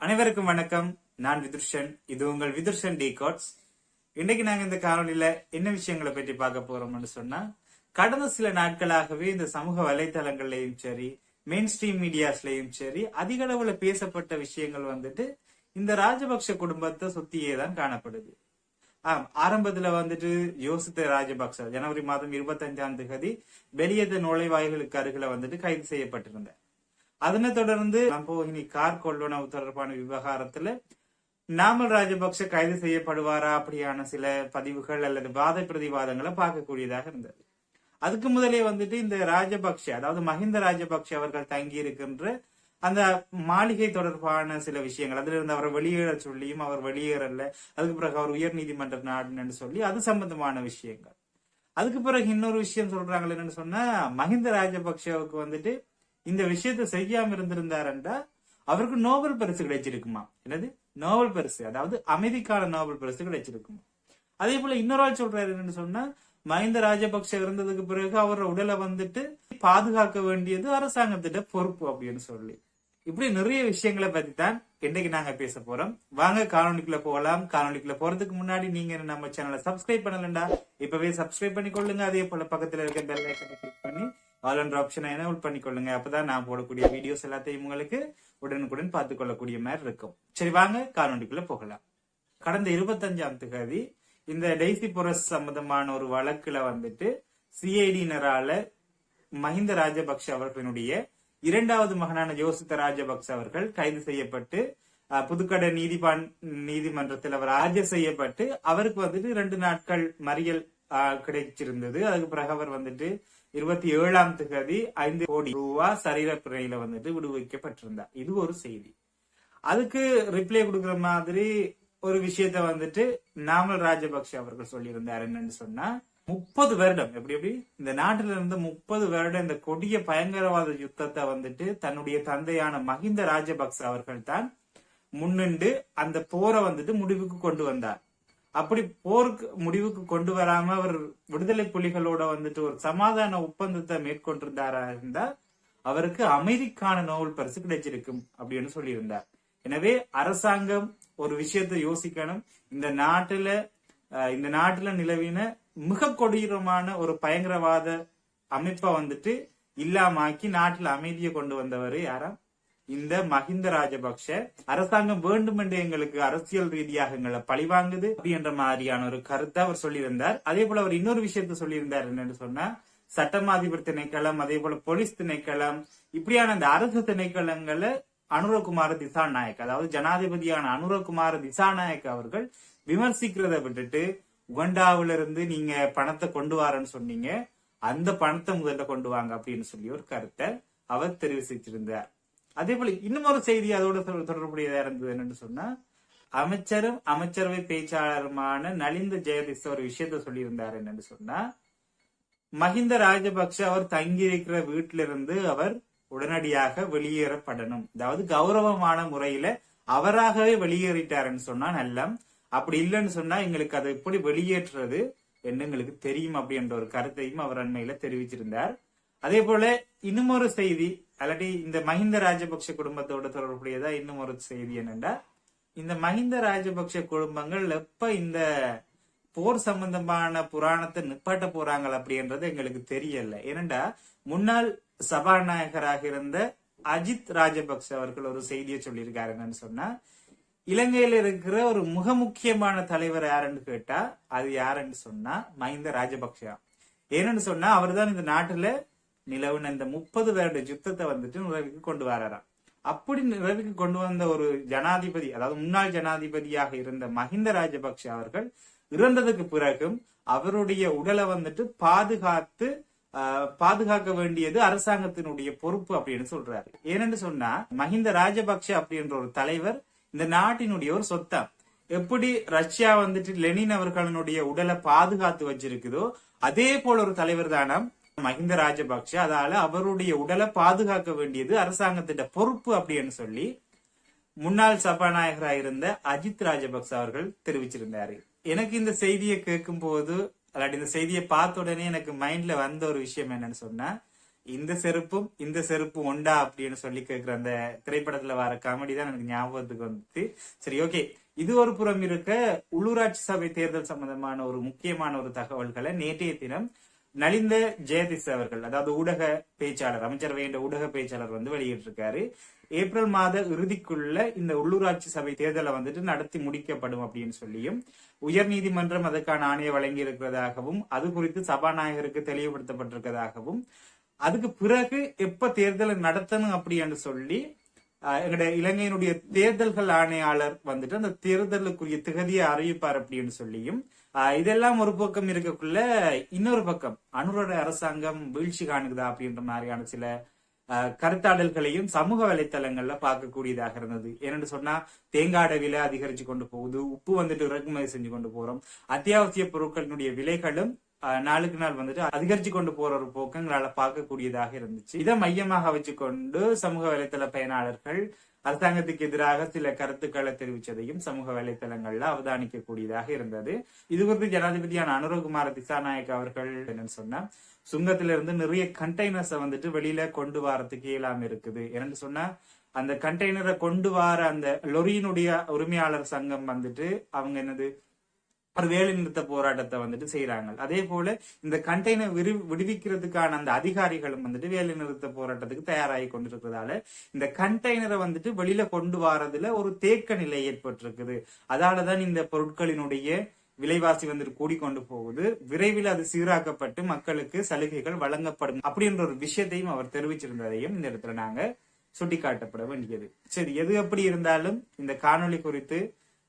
அனைவருக்கும் வணக்கம். நான் விதுர்ஷன். இது உங்கள் விதுர்ஷன் டி கோட்ஸ். இன்னைக்கு நாங்க இந்த காணொலியில என்ன விஷயங்களை பற்றி பார்க்க போறோம்னு சொன்னா கடந்த சில நாட்களாகவே இந்த சமூக வலைத்தளங்கள்லயும் சரி மெயின் ஸ்ட்ரீம் மீடியாஸ்லயும் சரி அதிக அளவுல பேசப்பட்ட விஷயங்கள் வந்துட்டு இந்த ராஜபக்ஷ குடும்பத்தை சுத்தியே தான் காணப்படுது. ஆம் ஆரம்பத்துல வந்துட்டு யோசித்த ராஜபக்ச ஜனவரி மாதம் இருபத்தஞ்சாம் தேதி வெளியேத நுழைவாய்களுக்கு அருகில வந்துட்டு கைது செய்யப்பட்டிருந்தேன் அதனை தொடர்ந்து லம்போகினி கார் கொள்வனவு தொடர்பான விவகாரத்துல நாமல் ராஜபக்ச கைது செய்யப்படுவாரா அப்படியான சில பதிவுகள் அல்லது வாத பிரதிவாதங்களை பார்க்கக்கூடியதாக இருந்தது. அதுக்கு முதலே வந்துட்டு இந்த ராஜபக்ஷ அதாவது மஹிந்த ராஜபக்ஷ அவர்கள் தங்கி இருக்கின்ற அந்த மாளிகை தொடர்பான சில விஷயங்கள் அதுல இருந்து அவரை வெளியேற சொல்லியும் அவர் வெளியேறல அதுக்கு பிறகு அவர் உயர் நீதிமன்ற நாடுன்னு சொல்லி அது சம்பந்தமான விஷயங்கள். அதுக்கு பிறகு இன்னொரு விஷயம் சொல்றாங்க என்னன்னு சொன்னா மஹிந்த ராஜபக்ஷவுக்கு வந்துட்டு இந்த விஷயத்தை செய்யாம இருந்திருந்தாருன்றா அவருக்கு நோபல் பரிசு கிடைச்சிருக்குமா? என்னது? நோபல் பரிசு. அதாவது அமைதிக்கான நோபல் பரிசு கிடைச்சிருக்குமா? அதே போல இன்னொரு ஆள் சொல்றாரு என்னன்னு சொன்னா மஹிந்த ராஜபக்ஷ இருந்ததுக்கு பிறகு அவரோட உடலை வந்துட்டு பாதுகாக்க வேண்டியது அரசாங்கத்திட்ட பொறுப்பு அப்படின்னு சொல்லி. இப்படி நிறைய விஷயங்களை பத்தி தான் இன்னைக்கு நாங்க பேச போறோம். வாங்க காணொலிக்குள்ள போகலாம். காணொலிக்குள்ள போறதுக்கு முன்னாடி நீங்க நம்ம சேனலை சப்ஸ்கிரைப் பண்ணலண்டா? இப்பவே சப்ஸ்கிரைப் பண்ணி கொள்ளுங்க அதே போல பக்கத்துல இருக்க பெல் ஐக்கனை கிளிக் பண்ணி ஆல் ஆப்ஷனை எனேபிள் பண்ணி கொள்ளுங்க அப்பதான் நான் போடக்கூடிய வீடியோஸ் எல்லாத்தையும் உங்களுக்கு உடனுக்குடன் பார்த்து கொள்ளக்கூடிய மாதிரி இருக்கும். சரி வாங்க காணொலிக்குள்ள போகலாம். கடந்த இருபத்தஞ்சாம் தேதி இந்த டெய்சி புரஸ் சம்பந்தமான ஒரு வழக்குல வந்துட்டு சிஐடியினரால மஹிந்த ராஜபக்ஷ அவர்களினுடைய இரண்டாவது மகனான ஜோசித்த ராஜபக்ஷ அவர்கள் கைது செய்யப்பட்டு புதுக்கடை நீதிபான் நீதிமன்றத்தில் அவர் ஆஜர் செய்யப்பட்டு அவருக்கு வந்துட்டு ரெண்டு நாட்கள் மறியல் கிடைச்சிருந்தது. அதுக்கு பிறகு அவர் வந்துட்டு இருபத்தி ஏழாம் தேதி ஐந்து கோடி ரூபா சரீர பிறையில வந்துட்டு விடுவிக்கப்பட்டிருந்தார் இது ஒரு செய்தி. அதுக்கு ரிப்ளை கொடுக்கிற மாதிரி ஒரு விஷயத்த வந்துட்டு நாமல் ராஜபக்ஷ அவர்கள் சொல்லியிருந்தார் என்னன்னு சொன்னா முப்பது வருடம் எப்படி எப்படி? இந்த நாட்டில இருந்து முப்பது வருடம் இந்த கொடிய பயங்கரவாத யுத்தத்தை வந்துட்டு தன்னுடைய தந்தையான மஹிந்த ராஜபக்ச அவர்கள் தான் முன்னின்று அந்த போரை வந்துட்டு முடிவுக்கு கொண்டு வந்தார். அப்படி போருக்கு முடிவுக்கு கொண்டு வராம அவர் விடுதலை புலிகளோட வந்துட்டு ஒரு சமாதான ஒப்பந்தத்தை மேற்கொண்டிருந்தாரா இருந்தா அவருக்கு அமைதிக்கான நோபல் பரிசு கிடைச்சிருக்கும் அப்படின்னு சொல்லியிருந்தார். எனவே அரசாங்கம் ஒரு விஷயத்தை யோசிக்கணும். இந்த நாட்டுல இந்த நாட்டுல நிலவின மிக கொடூரமான ஒரு பயங்கரவாத அமைப்பை வந்துட்டு இல்லாமாக்கி நாட்டுல அமைதியை கொண்டு வந்தவர் யாரா? இந்த மஹிந்த ராஜபக்ஷ அரசாங்கம் வேண்டுமென்று எங்களுக்கு அரசியல் ரீதியாக எங்களை பழிவாங்குது அப்படின்ற மாதிரியான ஒரு கருத்தை அவர் சொல்லியிருந்தார். அதே போல அவர் இன்னொரு விஷயத்த சொல்லியிருந்தார் என்னன்னு சொன்னா சட்டமாதிபர் திணைக்களம் அதே போல போலீஸ் திணைக்களம் இப்படியான அந்த அரசு திணைக்களங்களை அனுரகுமார திசாநாயக் அதாவது ஜனாதிபதியான அனுரகுமார திசாநாயக் அவர்கள் விமர்சிக்கிறத விட்டுட்டு உகண்டாவில இருந்து நீங்க பணத்தை கொண்டு வரேன்னு சொன்னீங்க அந்த பணத்தை முதல்ல கொண்டு வாங்க அப்படின்னு சொல்லி ஒரு கருத்தை அவர் தெரிவிச்சிருந்தார். அதே போல இன்னும் செய்தி அதோட தொடர்புடையதா இருந்தது என்னன்னு சொன்னா அமைச்சரும் அமைச்சரவை பேச்சாளருமான நலிந்த ஜெயதிஸ் ஒரு விஷயத்த சொல்லியிருந்தார் என்னன்னு சொன்னா மஹிந்த ராஜபக்ஷ அவர் தங்கியிருக்கிற வீட்டிலிருந்து அவர் உடனடியாக வெளியேறப்படணும். அதாவது கௌரவமான முறையில அவராகவே வெளியேறிட்டாருன்னு சொன்னா நல்லம். அப்படி இல்லைன்னு சொன்னா எங்களுக்கு அதை எப்படி வெளியேற்றுறது என்ன எங்களுக்கு தெரியும் அப்படின்ற ஒரு கருத்தையும் அவர் அண்மையில தெரிவிச்சிருந்தார். அதே போல இன்னும் ஒரு செய்தி அல்லாட்டி இந்த மஹிந்த ராஜபக்ஷ குடும்பத்தோட தொடர்புடையதா இன்னும் ஒரு செய்தி என்னன்னா இந்த மஹிந்த ராஜபக்ஷ குடும்பங்கள் எப்ப இந்த போர் சம்பந்தமான புராணத்தை நிப்பாட்ட போறாங்க அப்படின்றது எங்களுக்கு தெரியல. ஏனண்டா முன்னாள் சபாநாயகராக இருந்த அஜித் ராஜபக்ஷ அவர்கள் ஒரு செய்தியை சொல்லியிருக்காரு என்னன்னு சொன்னா இலங்கையில இருக்கிற ஒரு மிக முக்கியமான தலைவர் யாருன்னு கேட்டா அது யாருன்னு சொன்னா மஹிந்த ராஜபக்ஷா. ஏன்னு சொன்னா அவர்தான் இந்த நாட்டுல நிலவுன இந்த முப்பது வருட யுத்தத்தை வந்துட்டு நிறைவுக்கு கொண்டு வராராம். அப்படி நிறைவுக்கு கொண்டு வந்த ஒரு ஜனாதிபதி அதாவது முன்னாள் ஜனாதிபதியாக இருந்த மஹிந்த ராஜபக்ஷ அவர்கள் இறந்ததுக்கு பிறகும் அவருடைய உடலை வந்துட்டு பாதுகாத்து ஆஹ், பாதுகாக்க வேண்டியது அரசாங்கத்தினுடைய பொறுப்பு அப்படின்னு சொல்றாரு. ஏனென்று சொன்னா மஹிந்த ராஜபக்ஷ அப்படின்ற ஒரு தலைவர் இந்த நாட்டினுடைய ஒரு சொத்தம் எப்படி ரஷ்யா வந்துட்டு லெனின் அவர்களினுடைய உடலை பாதுகாத்து வச்சிருக்குதோ அதே போல ஒரு தலைவர் தானம் மஹிந்த ராஜபக்ஷ அதால அவருடைய உடலை பாதுகாக்க வேண்டியது அரசாங்கத்திட்ட பொறுப்பு அப்படின்னு சொல்லி முன்னாள் சபாநாயகராக இருந்த அஜித் ராஜபக்ச அவர்கள் தெரிவிச்சிருந்தாரு. எனக்கு இந்த செய்தியை கேட்கும் போது அல்லாட்டி இந்த செய்தியை பார்த்த உடனே எனக்கு மைண்ட்ல வந்த ஒரு விஷயம் என்னன்னு சொன்னா இந்த செருப்பும் இந்த செருப்பு ஒண்டா அப்படின்னு சொல்லி கேட்கிற அந்த திரைப்படத்துல வர காமெடி தான் எனக்கு ஞாபகத்துக்கு வந்துச்சு. சரி ஓகே இது ஒரு புறம் இருக்க உள்ளூராட்சி சபை தேர்தல் சம்பந்தமான ஒரு முக்கியமான ஒரு தகவல்களை நேற்றைய தினம் நலிந்த ஜெயதிஸ் அவர்கள் அதாவது ஊடக பேச்சாளர் அமைச்சரவையின் ஊடக பேச்சாளர் வந்து வெளியிட்டிருக்காரு. ஏப்ரல் மாத இறுதிக்குள்ள இந்த உள்ளூராட்சி சபை தேர்தலை வந்துட்டு நடத்தி முடிக்கப்படும் அப்படின்னு சொல்லியும் உயர்நீதிமன்றம் அதற்கான ஆணையை வழங்கி இருக்கிறதாகவும் அது குறித்து சபாநாயகருக்கு தெளிவுபடுத்தப்பட்டிருக்கிறதாகவும் அதுக்கு பிறகு எப்ப தேர்தலை நடத்தணும் அப்படின்னு சொல்லி எங்களுடைய இலங்கையினுடைய தேர்தல்கள் ஆணையாளர் வந்துட்டு அந்த தேர்தலுக்குரிய திகதியை அறிவிப்பார் அப்படின்னு சொல்லியும் இதெல்லாம் ஒரு பக்கம் இருக்கக்குள்ள இன்னொரு பக்கம். அனுரோட அரசாங்கம் வீழ்ச்சி காணுகுதா அப்படின்ற மாதிரியான சில ஆஹ், கருத்தாடல்களையும் சமூக வலைத்தளங்கள்ல பார்க்கக்கூடியதாக இருந்தது. ஏன்னு சொன்னா தேங்காட விலை அதிகரிச்சு கொண்டு போகுது உப்பு வந்துட்டு இறக்குமதி செஞ்சு கொண்டு போறோம். அத்தியாவசிய பொருட்களினுடைய விலைகளும் நாளுக்கு நாள் வந்துட்டு அதிகரிச்சு கொண்டு போற ஒரு போக்கு எங்களால பார்க்கக்கூடியதாக இருந்துச்சு. இதை மையமாக வச்சுக்கொண்டு சமூக வலைத்தள பயனாளர்கள் அரசாங்கத்துக்கு எதிராக சில கருத்துக்களை தெரிவித்ததையும் சமூக வலைத்தளங்கள்ல அவதானிக்க கூடியதாக இருந்தது. இது குறித்து ஜனாதிபதியான அனுரகுமார திசாநாயக் அவர்கள் என்னன்னு சொன்னா சுங்கத்திலிருந்து நிறைய கண்டெய்னர்ஸை வந்துட்டு வெளியில கொண்டு வரதுக்கு இயலாம இருக்குது. என்னன்னு சொன்னா அந்த கண்டெய்னரை கொண்டு வர அந்த லொரியினுடைய உரிமையாளர் சங்கம் வந்துட்டு அவங்க என்னது ஒரு வேலை நிறுத்த போராட்டத்தை வந்துட்டு செய்யறாங்க அதே போல இந்த கண்டெய்னர் விரி விடுவிக்கிறதுக்கான அந்த அதிகாரிகளும் வந்துட்டு வேலை நிறுத்த போராட்டத்துக்கு தயாராகி கொண்டிருக்கிறதால இந்த கண்டெய்னரை வந்துட்டு வெளியில கொண்டு வரதுல ஒரு தேக்க நிலை ஏற்பட்டிருக்குது. அதாலதான் இந்த பொருட்களினுடைய விலைவாசி வந்துட்டு கூடிக்கொண்டு போகுது. விரைவில் அது சீராக்கப்பட்டு மக்களுக்கு சலுகைகள் வழங்கப்படும் அப்படின்ற ஒரு விஷயத்தையும் அவர் தெரிவிச்சிருந்ததையும் இந்த இடத்துல நாங்க சுட்டிக்காட்டப்பட வேண்டியது. சரி எது எப்படி இருந்தாலும் இந்த காணொளி குறித்து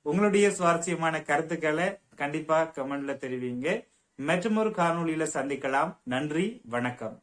உங்களுடைய சுவாரஸ்யமான கருத்துக்களை கண்டிப்பா கமெண்ட்ல தெரிவிங்க. மற்றும் ஒரு காணொளியில சந்திக்கலாம். நன்றி வணக்கம்.